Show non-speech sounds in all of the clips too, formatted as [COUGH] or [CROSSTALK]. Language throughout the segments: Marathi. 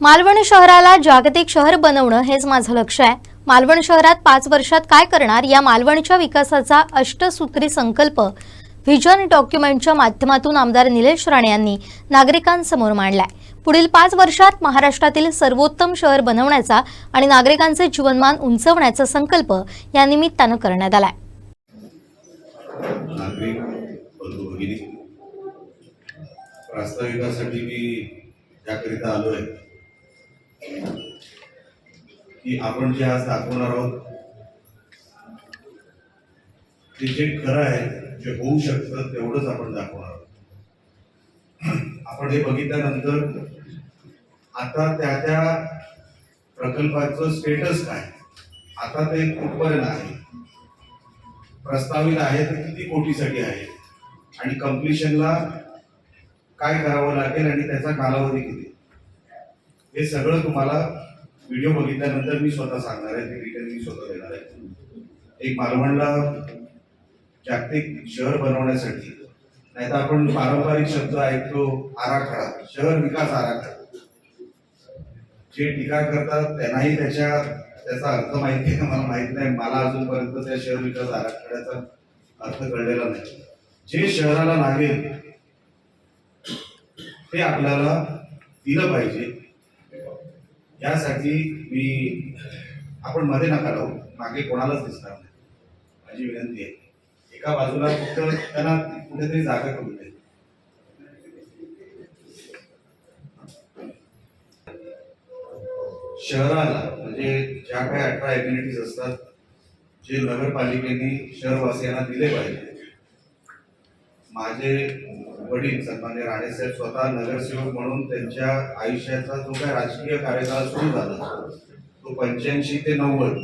मालवण शहराला जागतिक शहर बनवणं हेच माझं लक्ष आहे. मालवण शहरात पाच वर्षात काय करणार? या मालवणच्या विकासाचा अष्टसूत्री संकल्प व्हिजन डॉक्युमेंटच्या माध्यमातून आमदार निलेश राणे यांनी नागरिकांसमोर मांडलाय. पुढील पाच वर्षात महाराष्ट्रातील सर्वोत्तम शहर बनवण्याचा आणि नागरिकांचे जीवनमान उंचवण्याचा संकल्प या निमित्तानं करण्यात आलाय. प्रास्ताविकासाठी मी त्याकरिता आलो आहे की आपण जे आज दाखवणार आहोत ते जे खरं आहे जे होऊ शकतं तेवढंच आपण दाखवणार आहोत. आपण हे बघितल्यानंतर आता त्या त्या प्रकल्पाचं स्टेटस काय? आता ते कुठपर्यंत आहे? प्रस्तावित आहे ते किती कोटीसाठी आहे? आणि कम्प्लिशनला काय करावं लागेल आणि त्याचा कालावधी किती? हे सगळं तुम्हाला व्हिडिओ बघितल्यानंतर मी स्वतः सांगणार आहे ते डिटेल मी स्वतः देणार आहे. एक मालवणला जागतिक शहर बनवण्यासाठी नाहीतर आपण पारंपरिक शब्द ऐकतो आराखडा शहर विकास आराखडा. जे टीका करतात त्यांनाही त्याच्या त्याचा अर्थ माहिती आहे का मला माहीत नाही मला अजूनपर्यंत त्या शहर विकास आराखड्याचा अर्थ कळलेला नाही. जे शहराला लागेल ते आपल्याला दिलं पाहिजे. यासाठी मी आपण मध्ये नका लावू मागे कोणालाच दिसणार नाही. माझी विनंती आहे. एका बाजूला फक्त त्यांना कुठेतरी जागा करून दे शहराला म्हणजे ज्या काही अठरा एम्युनिटीज असतात जे नगरपालिकेने शहरवासियांना दिले पाहिजे. माझे वडील सन्मान्य राणेसाहेब स्वतः नगरसेवक म्हणून त्यांच्या आयुष्याचा जो काय राजकीय कार्यकाळ सुरू झाला तो पंच्याऐंशी ते नव्वद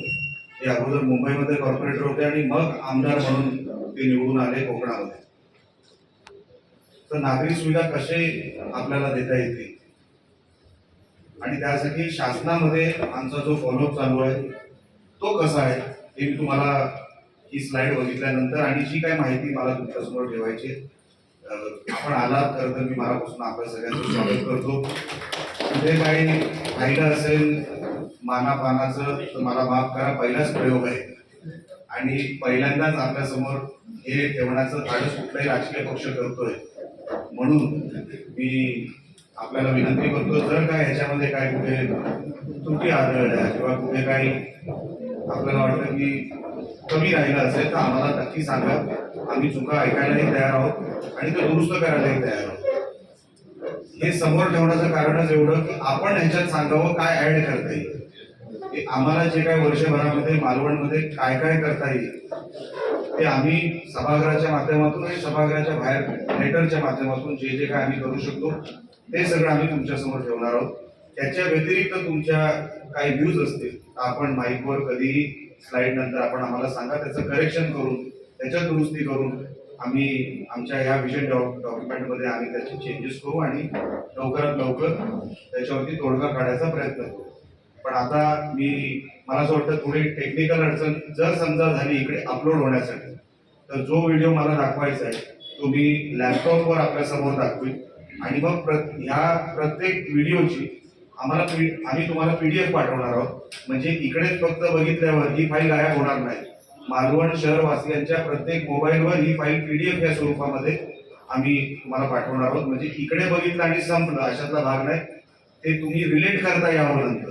ते अगोदर मुंबईमध्ये कॉर्पोरेटर होते आणि मग आमदार म्हणून ते निवडून आले कोकणामध्ये. तर नागरी सुविधा कसे आपल्याला देता येतील? आणि त्यासाठी शासनामध्ये आमचा जो फॉलोअप चालू आहे तो कसा आहे? हे मी तुम्हाला ही स्लाइड बघितल्यानंतर आणि जी काय माहिती मला तुमच्यासमोर ठेवायची आहे, आपण आलात खरं तर मी मनापासून आपल्या सगळ्यांचं स्वागत करतो. कुठे काही राहिलं असेल मानापानाचं तर मला माफ करा पहिलाच प्रयोग आहे. आणि पहिल्यांदाच आपल्यासमोर हे ठेवण्याचं धाडस कुठलाही राजकीय पक्ष करतोय. म्हणून मी आपल्याला विनंती करतो जर काय ह्याच्यामध्ये काय कुठे त्रुटी आढळल्या किंवा कुठे काही आपल्याला वाटतं की कमी राहिलं असेल तर आम्हाला नक्की सांगा. आम्ही चुका ऐकायलाही तयार आहोत आणि ते दुरुस्त करायलाही तयार आहोत. हे समोर ठेवण्याचं कारणच एवढं की आपण ह्याच्यात सांगावं काय ऍड करता येईल. की आम्हाला जे काय वर्षभरामध्ये मालवणमध्ये काय काय करता येईल ते आम्ही सभागृहाच्या माध्यमातून आणि सभागृहाच्या बाहेर लेटरच्या माध्यमातून जे जे काय आम्ही करू शकतो ते सगळं आम्ही तुमच्यासमोर ठेवणार आहोत. त्याच्या व्यतिरिक्त तुमच्या काही व्ह्यूज असतील आपण माईकवर कधीही स्लाइड नंतर आपण आम्हाला सांगा त्याचं करेक्शन करून त्याच्यात दुरुस्ती करून आम्ही आमच्या ह्या विजन डॉक्युमेंटमध्ये आम्ही त्याचे चेंजेस करू आणि लवकरात लवकर त्याच्यावरती तोडगा काढायचा प्रयत्न करू. पण आता मी मला असं वाटतं थोडी टेक्निकल अडचण जर समजा झाली इकडे अपलोड होण्यासाठी तर जो व्हिडिओ मला दाखवायचा आहे तो मी लॅपटॉपवर आपल्यासमोर आणि मग प्र ह्या प्रत्येक व्हिडिओची आम्हाला आम्ही तुम्हाला पीडीएफ पाठवणार आहोत. म्हणजे इकडेच फक्त बघितल्यावर ही फाईल गायब होणार नाही. मालवण शहरवासियांच्या प्रत्येक मोबाईलवर ही फाईल पीडीएफ या स्वरूपामध्ये आम्ही तुम्हाला पाठवणार आहोत. म्हणजे इकडे बघितलं आणि संपलं अशातला भाग नाही. ते तुम्ही रिलेट करता यावं नंतर.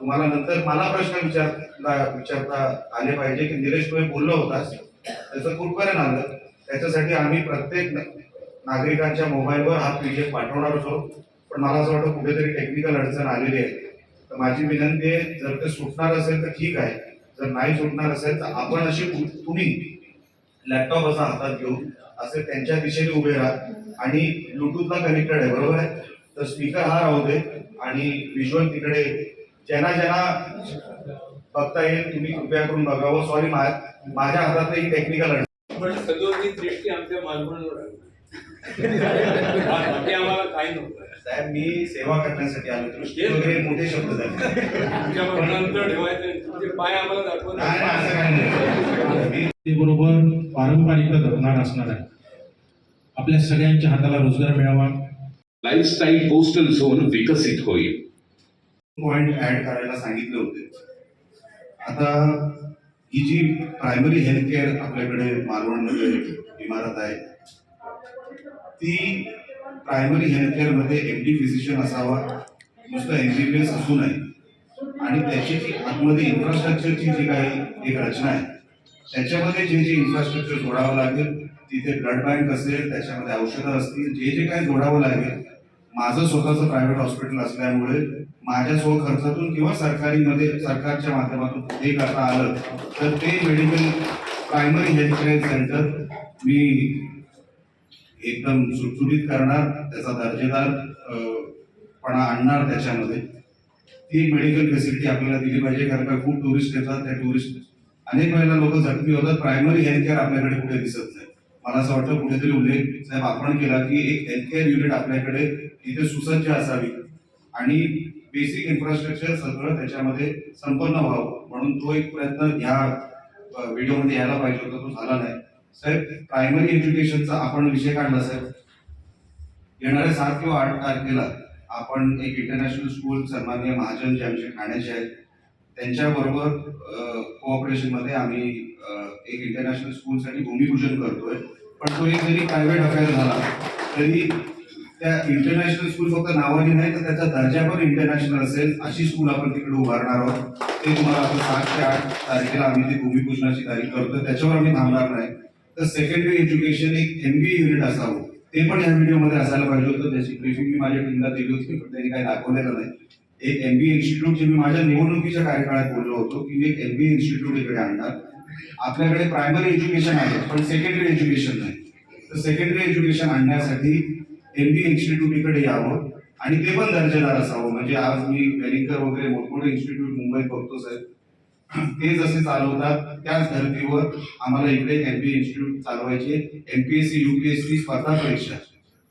तुम्हाला नंतर मला प्रश्न विचारला विचारता आले पाहिजे की निलेश तुम्ही बोललो होतास. त्याचं कुठपर्यंत आलं त्याच्यासाठी आम्ही प्रत्येक नागरिकांच्या मोबाईलवर हा पीडीएफ पाठवणार आहोत. पण मला असं वाटतं कुठेतरी टेक्निकल अडचण आलेली आहे. तर माझी विनंती आहे जर ते सुटणार असेल तर ठीक आहे. जर नाही सुटणार असेल तर आपण अशी तुम्ही लॅपटॉप असा हातात घेऊन असे त्यांच्या दिशेने उभे राहा. आणि ब्लूटूथला कनेक्टेड आहे बरोबर आहे? तर स्पीकर हा राहू दे. आणि व्हिज्युअल तिकडे ज्यांना ज्यांना बघता येईल तुम्ही कृपया करून बघावं. सॉरी माझ्या हातात ही टेक्निकल अडचण. पण दृष्टी आमच्या मालवणवर आम्हाला काही नव्हतं. साहेब मी सेवा करण्यासाठी आलो. दृष्टी वगैरे मोठे शब्द झाले. ते बरोबर पारंपरिकता जपणार असणार आहे. आपल्या सगळ्यांच्या हाताला रोजगार मिळावा. लाईफस्टाईल कोस्टल झोन विकसित होईल. पॉइंट ऍड करायला सांगितले होते. आता ही जी प्रायमरी हेल्थ केअर आपल्याकडे मालवणमध्ये इमारत आहे ती प्रायमरी हेल्थ केअरमध्ये एम डी फिजिशियन असावा नुसतं एमबीबीएस असू नये. आणि त्याची जी आतमध्ये इन्फ्रास्ट्रक्चरची जी काही एक रचना आहे त्याच्यामध्ये जे जे इन्फ्रास्ट्रक्चर जोडावं लागेल तिथे ब्लड बँक असेल त्याच्यामध्ये औषधं असतील जे जे काही जोडावं लागेल माझं स्वतःचं प्रायव्हेट हॉस्पिटल असल्यामुळे माझ्या स्व खर्चातून किंवा सरकारीमध्ये सरकारच्या माध्यमातून ते करता आलं तर ते medical primary health care centre मी एकदम सुटसुटीत करणार त्याचा दर्जेदार पणा आणणार त्याच्यामध्ये. ती मेडिकल फॅसिलिटी आपल्याला दिली पाहिजे कारण का खूप टुरिस्ट येतात त्या टुरिस्ट अनेक वेळेला लोक जखमी होतात. प्रायमरी हेल्थ केअर आपल्याकडे कुठे दिसत नाही. मला असं वाटतं कुठेतरी उल्लेख साहेब आपण केला की एक हेल्थ केअर युनिट आपल्याकडे तिथे सुसज्ज असावी. आणि बेसिक इन्फ्रास्ट्रक्चर सगळं त्याच्यामध्ये संपन्न व्हावं. म्हणून तो एक प्रयत्न ह्या व्हिडिओमध्ये यायला पाहिजे होता तो झाला नाही. साहेब प्रायमरी एज्युकेशनचा आपण विषय काढला साहेब येणाऱ्या सात किंवा आठ तारखेला आपण एक इंटरनॅशनल स्कूल सन्मान्य महाजन जे आमचे ठाण्याचे आहेत त्यांच्याबरोबर कोऑपरेशनमध्ये आम्ही एक इंटरनॅशनल स्कूलसाठी भूमिपूजन करतोय. पण तो एक जरी प्रायव्हेट अफेअर झाला तरी त्या इंटरनॅशनल स्कूल फक्त नावाने नाही तर त्याचा दर्जा पण इंटरनॅशनल असेल अशी स्कूल आपण तिकडे उभारणार आहोत. ते तुम्हाला आपण सात ते आठ तारखेला आम्ही ती भूमिपूजनाची तारीख करतोय त्याच्यावर आम्ही थांबणार नाही. तर सेकंडरी एज्युकेशन एक एमबीए युनिट असावं. ते पण या व्हिडिओमध्ये असायला पाहिजे होतं. त्याची ब्रीफिंग मी माझ्या टीमला दिली होती पण त्यांनी काही दाखवलेलं नाही. एक एमबीए इन्स्टिट्यूट जे मी माझ्या निवडणुकीच्या कार्यकाळात बोललो होतो की मी एक एमबीए इन्स्टिट्यूट इकडे आणणार. आपल्याकडे प्रायमरी एज्युकेशन आहे पण सेकंडरी एज्युकेशन नाही. तर सेकंडरी एज्युकेशन आणण्यासाठी एमबीए इन्स्टिट्यूट इकडे यावं आणि ते पण दर्जेदार असावं. म्हणजे आज मी वेलिंगकर वगैरे मोठमोठे इन्स्टिट्यूट मुंबईत बघतो साहेब. ते जसे चालवतात त्याच धर्तीवर आम्हाला इकडे एमपी इन्स्टिट्यूट चालवायचे. एमपीएससी युपीएससी स्पर्धा परीक्षा.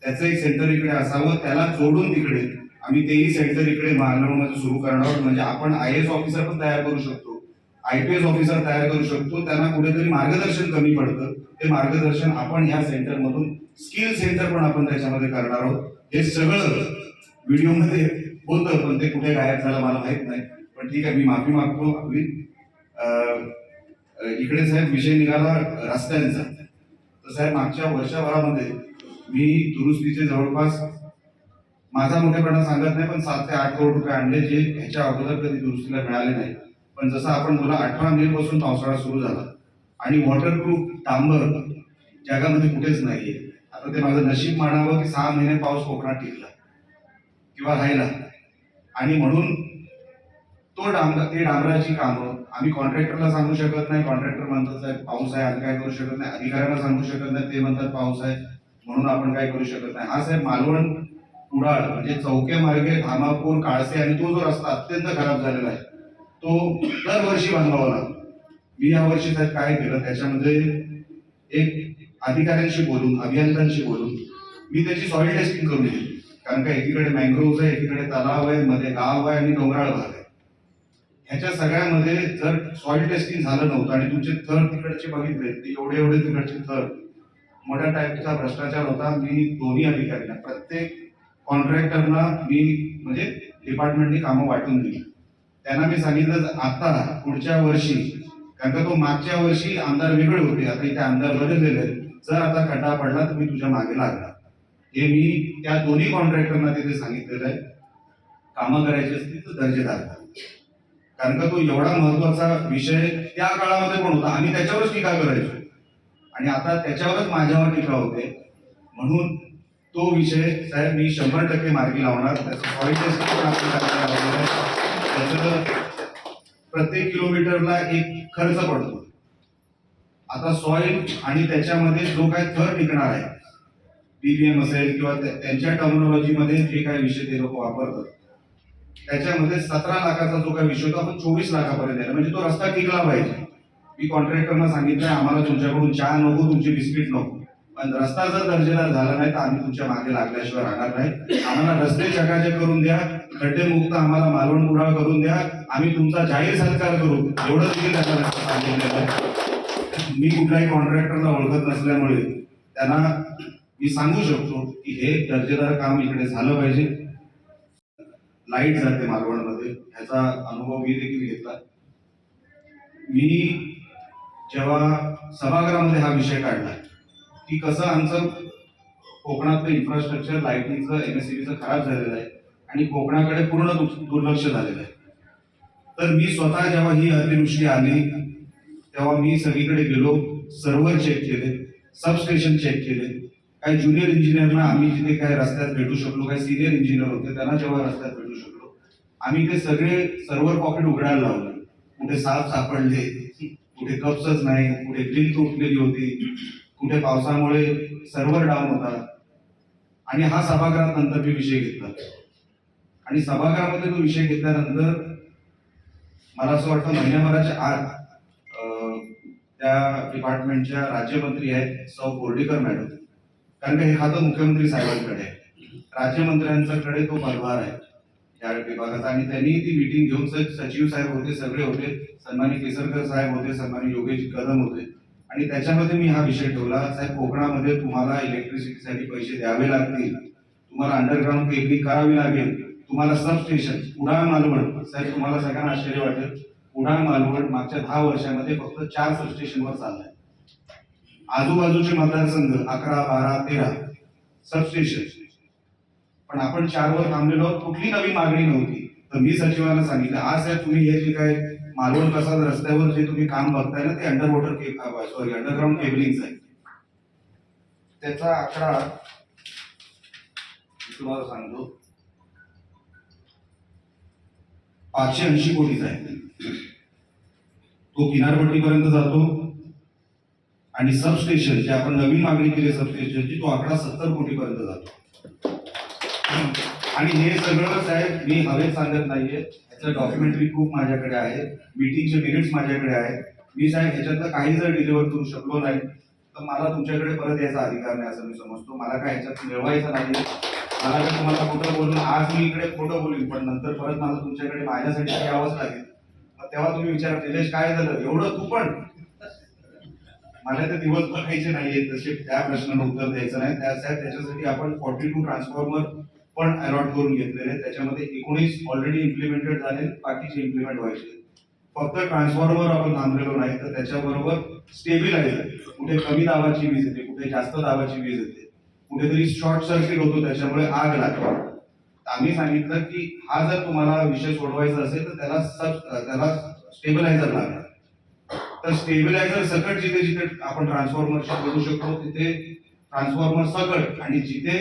त्याचं एक सेंटर इकडे असावं त्याला जोडून तिकडे आम्ही तेही सेंटर इकडे महानगरमध्ये सुरू करणार आहोत. म्हणजे आपण आय एस ऑफिसर पण तयार करू शकतो. आय पी एस ऑफिसर तयार करू शकतो. त्यांना कुठेतरी मार्गदर्शन कमी पडतं. ते मार्गदर्शन आपण या सेंटर मधून स्किल सेंटर पण आपण त्याच्यामध्ये करणार आहोत. हे सगळं व्हिडिओमध्ये होतं पण ते कुठे गायब झालं मला माहीत नाही. पण ठीक आहे मी माफी मागतो. आपली इकडे साहेब विषय निघाला रस्त्यांचा तर साहेब मागच्या वर्षभरामध्ये मी दुरुस्तीचे जवळपास माझा मोठेपणा सांगत नाही पण सात ते आठ करोड रुपये आणले जे ह्याच्या अगोदर कधी दुरुस्तीला मिळाले नाही. पण जसं आपण बोला अठरा मे पासून पावसाळा सुरू झाला. आणि वॉटरप्रूफ डांबर जगामध्ये कुठेच नाहीये. आता ते माझं नशीब मानावं की सहा महिने पाऊस कोकणात टिकला किंवा राहिला. आणि म्हणून तो डांबर ते डांबराची कामं. आम्ही कॉन्ट्रॅक्टरला सांगू शकत नाही. कॉन्ट्रॅक्टर म्हणतात साहेब पाऊस आहे आम्ही काय करू शकत नाही. अधिकाऱ्यांना सांगू शकत नाही ते म्हणतात पाऊस आहे. म्हणून आपण काय करू शकत नाही. हा साहेब मालवण कुडाळ म्हणजे चौके मार्गे धामापूर काळसे आणि तो जो रस्ता अत्यंत खराब झालेला आहे तो दरवर्षी बांधावा लागतो. मी या वर्षी साहेब काय केलं? त्याच्यामध्ये एक अधिकाऱ्यांशी बोलून अभियंत्यांशी बोलून मी त्याची सॉइल टेस्टिंग करून दिली कारण का एकीकडे मँग्रोव्ह आहे एकीकडे तलाव आहे मध्ये गाव आहे आणि डोंगराळ भाग आहे. ह्याच्या सगळ्यामध्ये जर सॉइल टेस्टिंग झालं नव्हतं आणि तुमचे थर तिकडचे बघितले ते एवढे एवढे तिकडचे थर मोठ्या टाईपचा भ्रष्टाचार होता मी दोन्ही अधिकाऱ्यांना प्रत्येक कॉन्ट्रॅक्टरना मी म्हणजे डिपार्टमेंटनी कामं वाटून दिली. त्यांना मी सांगितलं आता पुढच्या वर्षी कारण का तो मागच्या वर्षी आमदार वेगळे होते आता इथे आमदार बदललेले आहेत. जर आता खड्डा पडला तर मी तुझ्या मागे लागला हे मी त्या दोन्ही कॉन्ट्रॅक्टरना तिथे सांगितलेलं आहे. कामं करायची असतील तर दर्जेदार. कारण का तो एवढा महत्त्वाचा विषय त्या काळामध्ये पण होता. आम्ही त्याच्यावरच टीका करायचो. आणि आता त्याच्यावरच माझ्यावर टीका होते. म्हणून तो विषय साहेब मी शंभर टक्के मार्गी लावणार. त्याचं करायला प्रत्येक किलोमीटरला एक खर्च पडतो. आता सॉइल आणि त्याच्यामध्ये जो काय थर टिकणार आहे बीबीएम असेल किंवा त्यांच्या टर्मिनॉलॉजीमध्ये जे काही विषय ते लोक वापरतात त्याच्यामध्ये सतरा लाखाचा जो काही विषय होता आपण चोवीस लाखापर्यंत नेला म्हणजे तो रस्ता टिकला पाहिजे. मी कॉन्ट्रॅक्टरना सांगितलंय आम्हाला तुमच्याकडून चहा नको तुमची बिस्किट नको. पण रस्ता जर दर्जेदार झाला नाही तर आम्ही तुमच्या मागे लागल्याशिवाय राहणार नाही. आम्हाला रस्ते चकाचक करून द्या खड्डे मुक्त आम्हाला मालवण कुडाळ करून द्या. आम्ही तुमचा जाहीर सत्कार करू. एवढं देखील रस्ता सांगितलेलं मी कुठल्याही कॉन्ट्रॅक्टरला ओळखत नसल्यामुळे त्यांना मी सांगू शकतो की हे दर्जेदार काम इकडे झालं पाहिजे. लाइट जाते मालवणमध्ये. ह्याचा अनुभव मी देखील घेतला. मी जेव्हा सभागृहामध्ये हा विषय काढला की कसं आमचं कोकणातलं इन्फ्रास्ट्रक्चर लाईटिंगचं एम एस खराब झालेलं आहे आणि कोकणाकडे पूर्ण दुर्लक्ष झालेलं आहे. तर मी स्वतः जेव्हा ही अतिवृष्टी आली तेव्हा मी सगळीकडे गेलो सर्व्हर चेक केले सबस्टेशन चेक केले काही ज्युनियर इंजिनियरना आम्ही जिथे काय रस्त्यात भेटू शकलो काही सिनियर इंजिनियर होते त्यांना जेव्हा रस्त्यात भेटू शकलो आम्ही ते सगळे सर्व्हर पॉकेट उघडायला लावले. कुठे साप सापडले कुठे कप्सच नाही कुठे ग्रिल तुटलेली होती कुठे पावसामुळे सर्व्हर डाऊन होता. आणि हा सभागृहात नंतर मी विषय घेतला. आणि सभागृहामध्ये तो विषय घेतल्यानंतर मला असं वाटतं महिन्याभराच्या आत त्या डिपार्टमेंटच्या राज्यमंत्री आहेत सौ बोर्डीकर मॅडम. कारण का हे खातं मुख्यमंत्री साहेबांकडे आहे राज्यमंत्र्यांच्याकडे तो पदभार आहे. या विभागाचा आणि त्यांनी ती मिटिंग घेऊन सचिव साहेब होते सगळे होते सन्मानी केसरकर साहेब होते सन्मानी योगेश कदम होते. आणि त्याच्यामध्ये मी हा विषय ठेवला साहेब कोकणामध्ये तुम्हाला इलेक्ट्रिसिटीसाठी पैसे द्यावे लागतील. तुम्हाला अंडरग्राऊंड केबलिंग करावी लागेल. तुम्हाला सबस्टेशन उडाण मालवण साहेब तुम्हाला सगळ्यांना आश्चर्य वाटेल. उडाण मालवण मागच्या दहा वर्षामध्ये फक्त चार सबस्टेशनवर चाललाय. आजूबाजूचे मतदारसंघ अकरा बारा तेरा सबस्टेशन पण आपण चारवर थांबलेलो आहोत. कुठली नवी मागणी नव्हती. तर मी सचिवांना सांगितलं आज साहेब तुम्ही हे जे काय मालवण प्रसाद रस्त्यावर जे तुम्ही काम बघताय ना ते under water sorry underground cabling आहे. त्याचा आकडा तुम्हाला सांगतो. पाचशे ऐंशी कोटीचा आहे. तो किनारपट्टीपर्यंत जातो. आणि सबस्टेशन जे आपण नवीन मागणी केली सबस्टेशनची तो आकडा सत्तर कोटीपर्यंत जातो. आणि हे सगळं साहेब मी हवेत सांगत नाहीये. याचं डॉक्युमेंटरी खूप माझ्याकडे आहे. मीटिंगचे मिनिट्स माझ्याकडे आहेत. मी साहेब ह्याच्यातलं काही जर डिलिव्हर करू शकलो नाही तर मला तुमच्याकडे परत यायचा अधिकार नाही असं मी समजतो. मला काय ह्याच्यात मिळवायचं नाही मला काय तुम्हाला खोटं बोलून आज मी इकडे खोटं बोलीन पण नंतर परत मला तुमच्याकडे माझ्यासाठी यावंच लागेल. मग तेव्हा तुम्ही विचार निलेश काय झालं? एवढं तू पण मला ते दिवस बघायचे नाहीये तसे त्या प्रश्नाला उत्तर द्यायचं नाही. त्यासाठी त्याच्यासाठी आपण फॉर्टी टू ट्रान्सफॉर्मर पण अलॉट करून घेतलेले आहेत. त्याच्यामध्ये एकोणीस ऑलरेडी इम्प्लिमेंटेड झाले बाकीचे इम्प्लिमेंट व्हायचे. फक्त ट्रान्सफॉर्मर आपण थांबलेलो नाही तर त्याच्याबरोबर स्टेबिलायझर कुठे कमी दाबाची वीज येते कुठे जास्त दाबाची वीज येते. कुठेतरी शॉर्ट सर्किट होतो त्याच्यामुळे आग लागते. आम्ही सांगितलं की हा जर तुम्हाला विषय सोडवायचा असेल तर त्याला सब त्याला स्टेबिलायझर लागणार. तर स्टेबिलायझर सकट जिथे जिथे आपण ट्रान्सफॉर्मरशी करू शकतो तिथे ट्रान्सफॉर्मर सकट आणि जिथे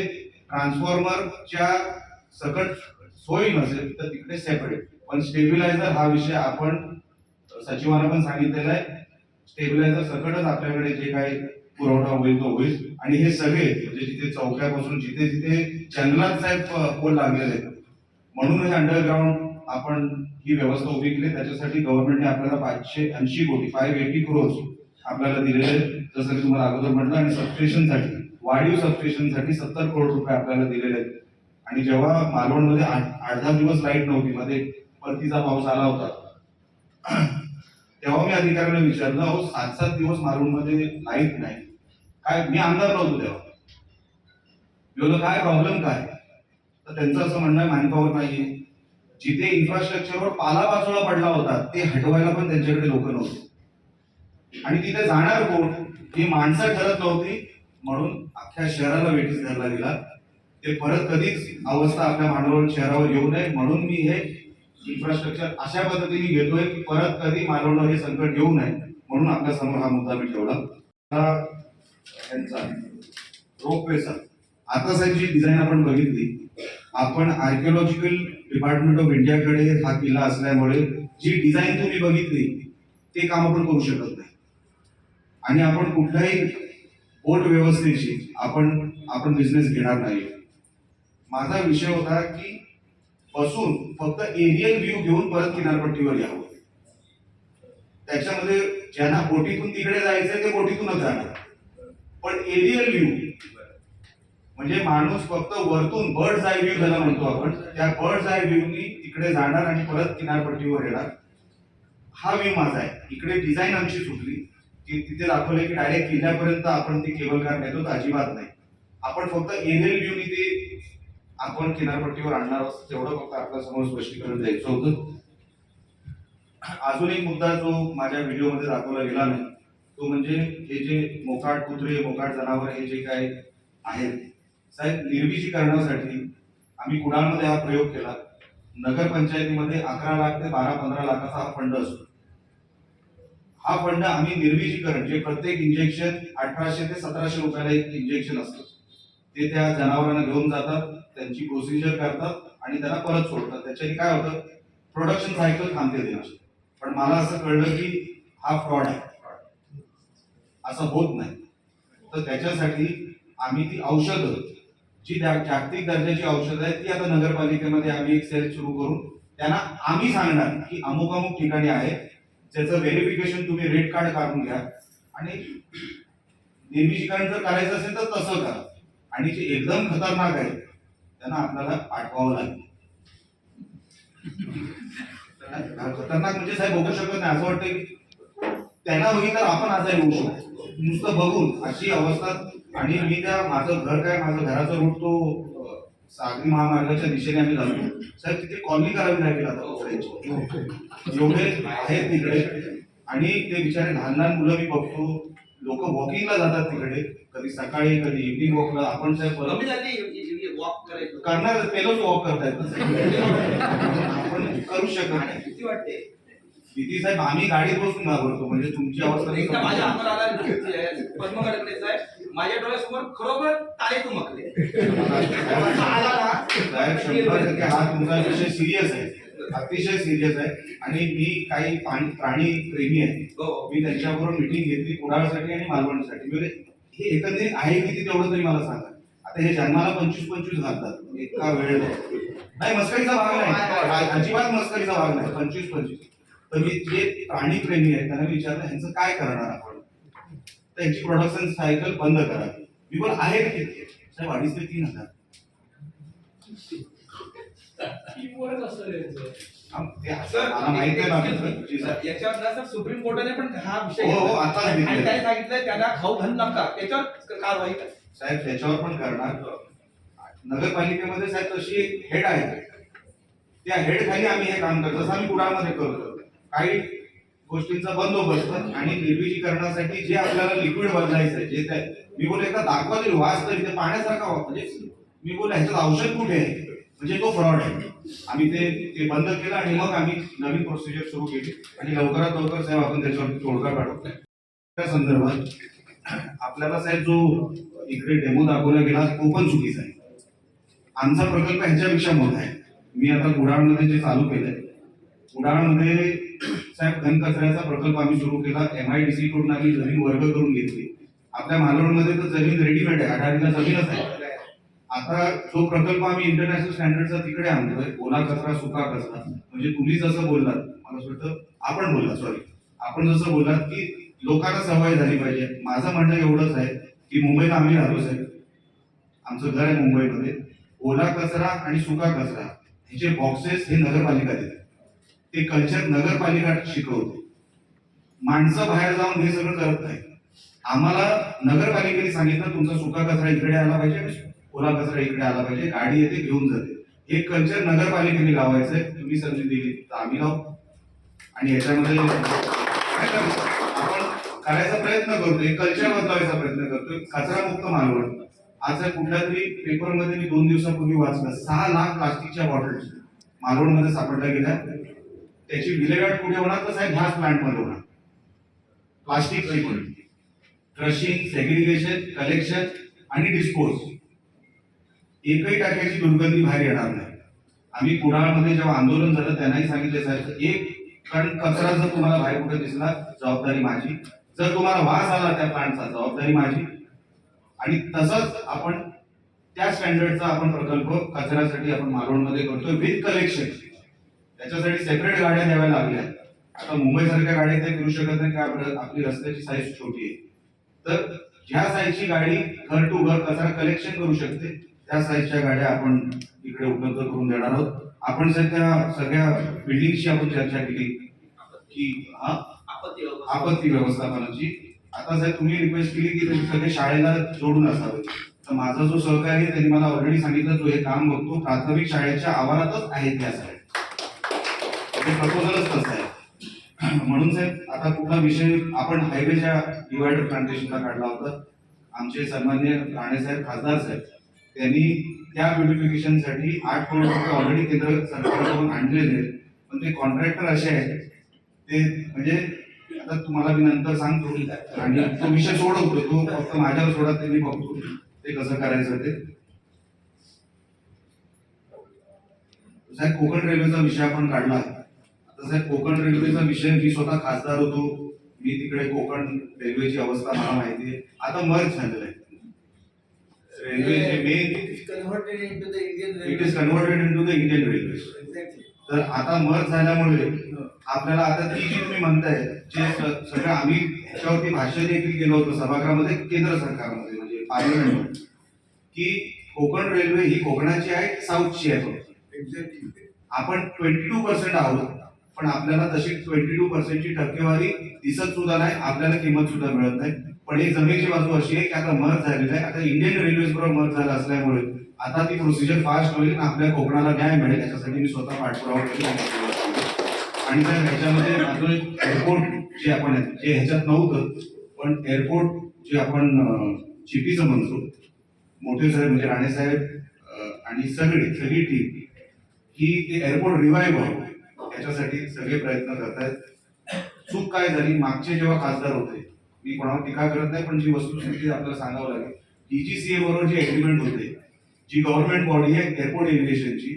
ट्रान्सफॉर्मरच्या सकट सोयी नसेल तर तिकडे सेपरेट पण स्टेबिलायझर हा विषय आपण सचिवांना पण सांगितलेला आहे. स्टेबिलायझर सकटच आपल्याकडे जे काही पुरवठा होईल तो होईल. आणि हे सगळे म्हणजे जिथे चौक्यापासून जिथे जिथे जंगलात साहेब पोल लागलेले आहेत. म्हणून हे अंडरग्राऊंड आपण ही व्यवस्था उभी केली त्याच्यासाठी गव्हर्नमेंटने आपल्याला पाचशे ऐंशी कोटी फाईव्ह एटी क्रोर्स आपल्याला दिलेले आहेत. जसं की तुम्हाला अगोदर म्हटलं आणि सबस्टेशनसाठी वाढीव सबस्टेशनसाठी सत्तर करोड रुपये आपल्याला दिलेले आहेत. आणि जेव्हा मालवणमध्ये आठ दहा दिवस लाइट नव्हती मध्ये परतीचा पाऊस आला होता [CLEARS THROAT] तेव्हा मी अधिकाऱ्यांना विचारलं अहो सात सात दिवस मालवणमध्ये लाइट नाही. काय मी आमदार नव्हतो तेव्हा. मी काय प्रॉब्लेम काय? तर त्यांचं असं म्हणणं आहे मॅनपॉवर नाहीये. जिथे इन्फ्रास्ट्रक्चरवर पालापाचोळा पडला होता ते हटवायला पण त्यांच्याकडे लोक नव्हते. आणि तिथे जाणार कोण ही माणसं ठरत नव्हती. म्हणून अख्ख्या शहराला वेटीस धरला गेला. ते परत कधीच अवस्था आपल्या मालवण शहरावर येऊ नये. म्हणून मी हे इन्फ्रास्ट्रक्चर अशा पद्धतीने घेतोय की परत कधी मालवणवर हे संकट येऊ नये. म्हणून आपल्यासमोर हा मुद्दा मी ठेवला. आता यांचा रोपवेचा. आता साहेब जी डिझाईन आपण बघितली आपण आर्किओलॉजिकल डिपार्टमेंट ऑफ इंडियाकडे हा किल्ला असल्यामुळे जी डिझाईन तुम्ही बघितली ते काम आपण करू शकत नाही. आणि आपण कुठल्याही बोट व्यवस्थेची आपण आपण बिझनेस घेणार नाही. माझा विषय होता की बसून फक्त एरियल व्ह्यू घेऊन परत किनारपट्टीवर यावं. त्याच्यामध्ये ज्यांना बोटीतून तिकडे जायचंय ते बोटीतूनच जाणार. पण एरियल व्ह्यू म्हणजे माणूस फक्त वरतून बर्ड आय व्ह्यू ज्याला म्हणतो आपण. त्या बर्ड आय व्ह्यूनी तिकडे जाणार आणि परत किनारपट्टीवर येणार. हा व्ह्यू माझा आहे. इकडे डिझाईन आमची सुटली. की तिथे दाखवले की डायरेक्ट किल्ल्यापर्यंत आपण ती केबल कार नेतो तर अजिबात नाही. आपण फक्त एरियल व्ह्यूनी ते आपण किनारपट्टीवर आणणार आहोत. तेवढं फक्त आपल्यासमोर स्पष्टीकरण द्यायचं होतं. अजून एक मुद्दा जो माझ्या व्हिडिओमध्ये दाखवला गेला नाही तो म्हणजे हे जे मोकाट कुत्रे मोकाट जनावर हे जे काय आहेत साहेब निर्विजीकरणासाठी आम्ही कुडाळमध्ये हा प्रयोग केला. नगरपंचायतीमध्ये अकरा लाख ते बारा पंधरा लाखाचा हा फंड असतो. हा फंड आम्ही निर्विजीकरण जे प्रत्येक इंजेक्शन अठराशे ते सतराशे रुपयाला एक इंजेक्शन असतं. ते त्या जनावरांना घेऊन जातात त्यांची प्रोसिजर करतात आणि त्यांना परत सोडतात. त्याच्याने काय होतं? प्रोडक्शन सायकल थांबते त्यांची पण मला असं कळलं की हा फ्रॉड आहे. असं होत नाही. तर त्याच्यासाठी आम्ही ती औषधं जी त्या जागतिक दर्जाची औषधं आहेत ती आता नगरपालिकेमध्ये आम्ही एक सेल सुरू करून त्यांना आम्ही सांगणार की अमुक अमुक ठिकाणी आहे. त्याचं व्हेरिफिकेशन तुम्ही रेड कार्ड काढून घ्या. आणि निर्विषीकरण जर करायचं असेल तर तसं करा. आणि जे एकदम खतरनाक आहे त्यांना आपल्याला पाठवावं लागेल. खतरनाक म्हणजे साहेब बघू शकत नाही. असं वाटतं की त्यांना बघितलं आपण आजारी होऊ शकतो. नुसतं बघून अशी अवस्था आणि मी त्या माझं घर काय माझं घराचा रूट तो सागरी महामार्गाच्या दिशेने आम्ही जातो. साहेब तिथे कॉलनी करावी लागेल आता एवढे आहेत तिकडे. आणि ते बिचारे लहान लहान मुलं मी बघतो. लोक वॉकिंगला जातात तिकडे. कधी सकाळी कधी इव्हनिंग वॉकला आपण साहेब वॉक करणार पेलोच वॉक करतायत आपण करू शकत नाही. किती वाटते. किती साहेब आम्ही गाडीत बसून घाबरतो. म्हणजे तुमची अवस्था माझ्या माझ्या डोळ्यासमोर खरोखर तारे चमकले. आला ना साहेब शंभर टक्के हा तुमचा विषय सिरियस आहे. अतिशय सिरियस आहे. आणि मी काही प्राणी प्रेमी आहे हो. मी त्यांच्याबरोबर मिटिंग घेतली कुडाळसाठी आणि मालवणसाठी. मी बोलले, हे एकंदरीत आहे किती तेवढं तरी मला सांगा. आता हे जन्माला पंचवीस पंचवीस घालतात. इतका वेळ नाही मस्करीचा भाग नाही. अजिबात मस्करीचा भाग नाही. पंचवीस पंचवीस. तर मी जे प्राणी प्रेमी आहेत त्यांना विचारलं ह्यांचं काय करणार आपण तर यांची प्रोडक्शन सायकल बंद करा. बोल आहे का किती साहेब अडीच ते तीन हजार. त्यांचं माहिती आहे. याच्यावर सुप्रीम कोर्टाने पण हा विषय हो, हो. काय सांगितलंय त्यांना खाऊ घालू नका. त्याच्यावर कारवाई करा. साहेब त्याच्यावर पण करणार. नगरपालिकेमध्ये साहेब तशी एक हेड आहे. त्या हेड खाली आम्ही हे काम करतो. जसं आम्ही कुडाळमध्ये करतो. काही गोष्टींचा बंदोबस्त आणि निर्विजीकरणासाठी जे आपल्याला लिक्विड बदलायचं आहे जे काय मी बोल एकदा दाखवा तरी वास तरी ते पाण्यासारखा वा- म्हणजे मी बोल ह्याच्यात औषध कुठे आहे? म्हणजे तो फ्रॉड आहे. आम्ही ते ते बंद केलं आणि मग आम्ही नवीन प्रोसिजर सुरू केली. आणि लवकरात लवकर साहेब आपण त्याच्यावर तोडगा काढतोय त्या संदर्भात आपल्याला साहेब जो इकडे डेमो दाखवला गेला तो पण चुकीचा आहे. आमचा प्रकल्प ह्याच्यापेक्षा मोठा आहे. मी आता कुडाळमध्ये जे चालू केलंय कुडाळमध्ये साहेब घनकचऱ्याचा प्रकल्प आम्ही सुरू केला. एम आय डी सी कडून आम्ही जमीन वर्ग करून घेतली. आपल्या मालवणमध्ये तर जमीन रेडीमेड आहे. अठारीला जमीनच आहे. आता जो प्रकल्प आम्ही इंटरनॅशनल स्टँडर्डचा तिकडे आणतोय ओला कचरा सुका कचरा म्हणजे तुम्ही जसं बोललात मला असं वाटतं आपण बोलला सॉरी आपण जसं बोललात की लोकांना सवय झाली पाहिजे. माझं म्हणणं एवढंच आहे की मुंबईला आम्ही राहतो साहेब आमचं घर आहे मुंबईमध्ये. ओला कचरा आणि सुका कचरा ह्याचे बॉक्सेस हे नगरपालिका देते ते कल्चर नगरपालिका शिकवते. माणसं बाहेर जाऊन हे सगळं करत नाही आम्हाला नगरपालिकेने सांगितलं तुमचा सुका कचरा इकडे आला पाहिजे ओला कचरा इकडे आला पाहिजे गाडी येते घेऊन जाते. हे कल्चर नगरपालिकेने लावायचंय. तुम्ही संधी दिली तर आम्ही लावू. आणि याच्यामध्ये आपण करायचा प्रयत्न करतोय कल्चर बदलावायचा प्रयत्न करतोय. कचरा मुक्त मालवण आज कुठल्या तरी पेपरमध्ये मी दोन दिवसापूर्वी वाचलं सहा लाख प्लास्टिकच्या बॉटल्स मालवणमध्ये सापडल्या गेल्या. त्याची विल्हेवाट कुठे होणार तर साहेब ह्याच प्लांटमध्ये होणार. प्लास्टिक पण क्रशिंग सेग्रिगेशन कलेक्शन आणि डिस्पोज एकही टाक्याची दुर्गंधी बाहेर येणार नाही. आम्ही कुडाळमध्ये जेव्हा आंदोलन झालं त्यांनाही सांगितले साहेब एक कारण कचरा जर तुम्हाला बाहेर कुठे दिसला जबाबदारी माझी. जर तुम्हाला वास आला त्या प्लांटचा जबाबदारी माझी. आणि तसंच आपण त्या स्टँडर्डचा आपण प्रकल्प कचऱ्यासाठी आपण मालवणमध्ये करतोय विथ कलेक्शन त्याच्यासाठी सेपरेट गाड्या द्याव्या लागल्या. आता मुंबईसारख्या गाड्या त्या फिरू शकत नाही का आपलं- रस्त्याची साईज छोटी आहे. तर ज्या साईजची गाडी घर टू घर कचरा कलेक्शन करू शकते त्या साईजच्या गाड्या आपण इकडे उपलब्ध करून देणार आहोत. आपण सर त्या सगळ्या बिल्डिंगची आपण चर्चा केली. की हा? आपत्ती व्यवस्थापन. आपत्ती व्यवस्थापनाची. आता साहेब तुम्ही रिक्वेस्ट केली की तुम्ही सगळे शाळेला जोडून असावे. तर माझा जो सहकारी आहे त्यांनी मला ऑलरेडी सांगितलं जो हे काम बघतो प्राथमिक शाळेच्या आवारातच आहे त्या शाळेत ते प्रपोजलच तसं म्हणून साहेब आता कुठला विषय आपण हायवेच्या डिवायडर प्लांटेशनला काढला होता. आमचे सन्मान्य राणे साहेब खासदार साहेब त्यांनी त्या ब्युटिफिकेशनसाठी आठ करोड रुपये ऑलरेडी केंद्र सरकारकडून आणलेले आहेत. पण ते कॉन्ट्रॅक्टर असे आहेत ते म्हणजे आता तुम्हाला मी नंतर सांगतो. आणि तो विषय सोडवतो तो फक्त माझ्यावर सोडा ते मी बघतो. ते कसं करायचं ते. साहेब कोकण रेल्वेचा विषय आपण काढला. साहेब कोकण रेल्वेचा विषय मी स्वतः खासदार होतो. मी तिकडे कोकण रेल्वेची अवस्था मला माहिती आहे. आता मर्ज झालेलं आहे. रेल्वेचे main it is converted into the Indian railway. तर आता मर्ज झाल्यामुळे आपल्याला आता ती जी तुम्ही म्हणताय जे सगळं आम्ही याच्यावरती भाष्य देखील केलं होतं सभागृहामध्ये केंद्र सरकारमध्ये म्हणजे पार्लमेंटमध्ये की कोकण रेल्वे ही कोकणाची आहे साऊथची आहे. आपण ट्वेंटी टू पर्सेंट आहोत. पण आपल्याला तशी ट्वेंटी टू पर्सेंटची टक्केवारी दिसत सुद्धा नाही आपल्याला किंमत सुद्धा मिळत नाही. पण एक जमेची बाजू अशी आहे की आता मर्ज झालेलं आहे. आता इंडियन रेल्वेज बरोबर मर्ज झाला असल्यामुळे आता ती प्रोसिजर फास्ट होईल आणि आपल्या कोकणाला न्याय मिळेल. याच्यासाठी मी स्वतः पाठपुरावा केला. आणि त्या ह्याच्यामध्ये अजून एअरपोर्ट जे आपण जे ह्याच्यात नव्हतं पण एअरपोर्ट जे आपण चिपीचं म्हणतो मोठे साहेब म्हणजे राणे साहेब आणि सगळे सगळी टीम ही ते एअरपोर्ट रिवाईव्ह व्हावं याच्यासाठी सगळे प्रयत्न करतायत. चूक काय झाली? मागचे जेव्हा खासदार होते मी कोणावर टीका करत नाही पण जी वस्तुस्थिती आपल्याला सांगावं लागेल डीजीसीए बरोबर जे एग्रीमेंट होते जी गव्हर्नमेंट बॉडी आहे एअरपोर्ट एव्हिएशनची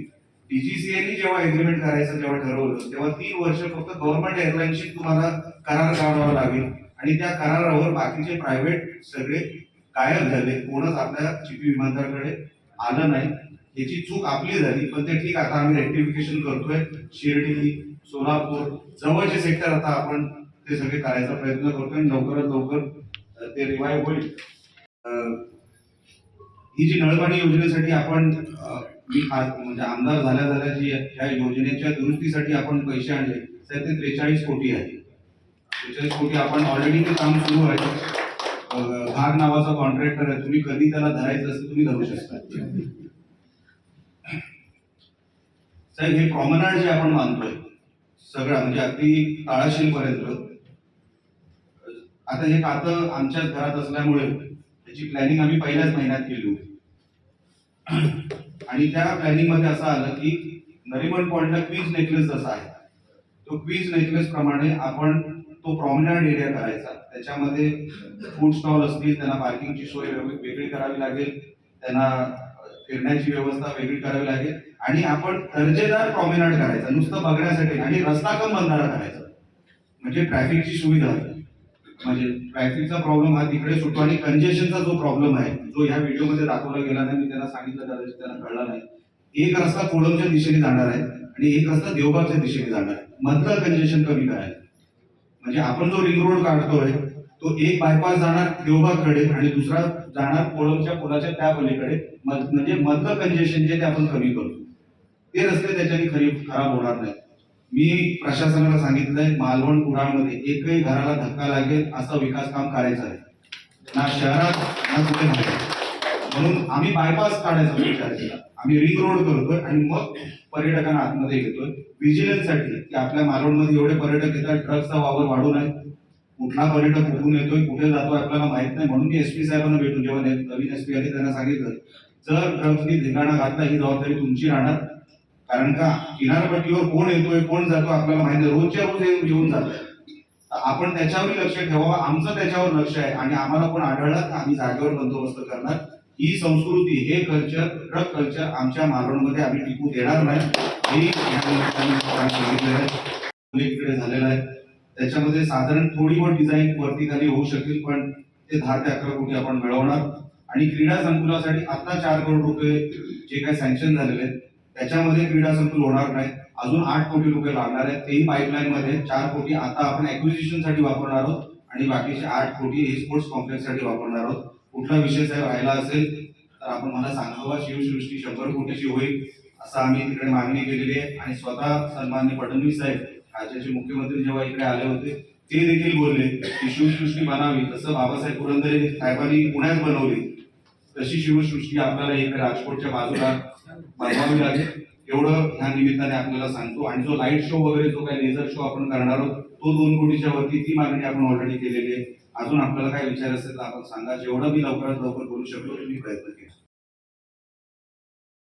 डीजीसीएनी जेव्हा एग्रीमेंट करायचं जेव्हा ठरवलं तेव्हा तीन वर्ष फक्त गव्हर्नमेंट एअरलाईनशी तुम्हाला करार काढावा लागेल. आणि त्या करारावर बाकीचे प्रायव्हेट सगळे गायब झाले. कोणच आपल्या चिपी विमानतळाकडे आलं नाही. याची चूक आपली झाली पण ते ठीक आता आम्ही रेक्टिफिकेशन करतोय. शिर्डी सोलापूर जवळचे सेक्टर आता आपण ते सगळे करायचा प्रयत्न करतोय लवकरात लवकर ते रिवाईव्ह होईल. ही जी नळपाणी योजनेसाठी आपण म्हणजे आमदार झाल्या झाल्या जी ह्या योजनेच्या दुरुस्तीसाठी आपण पैसे आणले तर ते त्रेचाळीस कोटी आहे. त्रेचाळीस कोटी आपण ऑलरेडी ते काम सुरू आहे. भाग नावाचा कॉन्ट्रॅक्टर आहे. तुम्ही कधी त्याला धरायचं असेल तुम्ही धरू शकता. साहेब हे प्रॉमनाड जे आपण मानतोय सगळं म्हणजे अगदी तळाशीलपर्यंत आता हे खातं आमच्याच घरात असल्यामुळे त्याची प्लॅनिंग आम्ही पहिल्याच महिन्यात केली होती. आणि त्या प्लॅनिंगमध्ये असं आलं की नरिमन पॉइंटला क्वीज नेकलेस जसा आहे तो क्वीज नेकलेस प्रमाणे आपण तो प्रॉमिनंट एरिया करायचा. त्याच्यामध्ये फूड स्टॉल असतील त्यांना पार्किंगची सोय वेगळी करावी लागेल त्यांना फिरण्याची व्यवस्था वेगळी करावी लागेल. आणि आपण दर्जेदार प्रॉमिनाट करायचा नुसतं बघण्यासाठी आणि रस्ता कम बंधारा करायचा. म्हणजे ट्रॅफिकची सुविधा. म्हणजे ट्रॅफिकचा प्रॉब्लेम हा तिकडे सुटतो आणि कंजेशनचा जो प्रॉब्लेम आहे जो ह्या व्हिडिओमध्ये दाखवला गेला नाही मी त्यांना सांगितलं कदाचित त्यांना कळला नाही. एक रस्ता कोडमच्या दिशेने जाणार आहे आणि एक रस्ता देवबागच्या दिशेने जाणार आहे. मधलं कंजेशन कमी करायचं. म्हणजे आपण जो रिंग रोड काढतोय तो एक बायपास जाणार देवबागकडे आणि दुसरा जाणार कोळमच्या पुलाच्या त्या पलीकडे. म्हणजे मधलं कंजेशन जे ते आपण कमी करतो. ते रस्ते त्याच्याने खरी खराब होणार नाही मी प्रशासनाला सांगितलंय मालवण कुडाळमध्ये एकही घराला धक्का लागेल असा विकास काम करायचं आहे. ना शहरात ना कुठे म्हणून आम्ही बायपास काढायचा विचार केला. आम्ही रिंग रोड करतोय आणि मग पर्यटकांना आतमध्ये घेतोय. विजिलन्ससाठी की आपल्या मालवणमध्ये एवढे पर्यटक येतात ड्रग्सचा वावर वाढू नये. कुठला पर्यटक कुठून येतोय कुठे जातोय आपल्याला माहीत नाही. म्हणून मी एसपी साहेबांना भेटून जेव्हा नवीन एसपी आले त्यांना सांगितलं जर ड्रग्सनी धिंगाणा घातला ही जबाबदारी तुमची राहणार. कारण का? किनारपट्टीवर कोण येतोय कोण जातो आपल्याला माहिती आहे रोजच्या रोज येऊन घेऊन जातोय आपण त्याच्यावर लक्ष ठेवावं आमचं त्याच्यावर लक्ष आहे. आणि आम्हाला कोण आढळलं तर आम्ही जागेवर बंदोबस्त करणार. ही संस्कृती हे कल्चर ट्रक कल्चर आमच्या मालवणमध्ये आम्ही टिकू देणार नाही. हे या निमित्ताने सांगितलेलं आहे. झालेलं आहे. त्याच्यामध्ये साधारण थोडी पण डिझाईन वरती खाली होऊ शकेल पण ते दहा ते अकरा कोटी आपण मिळवणार. आणि क्रीडा संकुलासाठी आता चार करोड रुपये जे काही सँक्शन झालेले आहेत त्याच्यामध्ये क्रीडा संकुल होणार नाही. अजून आठ कोटी रुपये लागणार आहेत. तेही पाईपलाईन मध्ये चार कोटी आता आपण अक्विजिशनसाठी वापरणार आहोत आणि बाकीचे आठ कोटी हे स्पोर्ट्स कॉम्प्लेक्ससाठी वापरणार आहोत. कुठला विषय साहेब राहिला असेल तर आपण मला सांगावा. शिवसृष्टी शंभर कोटीची होईल असं आम्ही तिकडे मागणी केलेली आहे. आणि स्वतः सन्मान्य फडणवीस साहेब राज्याचे मुख्यमंत्री जेव्हा इकडे आले होते ते देखील बोलले की शिवसृष्टी बनावी. जसं बाबासाहेब पुरंदरे साहेबांनी पुण्यात बनवली तशी शिवसृष्टी आपल्याला इकडे राजकोटच्या बाजूला बनवावी लागेल एवढं ह्या निमित्ताने आपल्याला सांगतो. आणि जो लाइट शो वगैरे जो काही लेझर शो आपण करणार आहोत तो दोन कोटीच्या वरती ती मागणी आपण ऑलरेडी केलेली आहे. अजून आपल्याला काय विचार असेल तर आपण सांगा. जेवढं मी लवकरात लवकर करू शकतो मी प्रयत्न केला.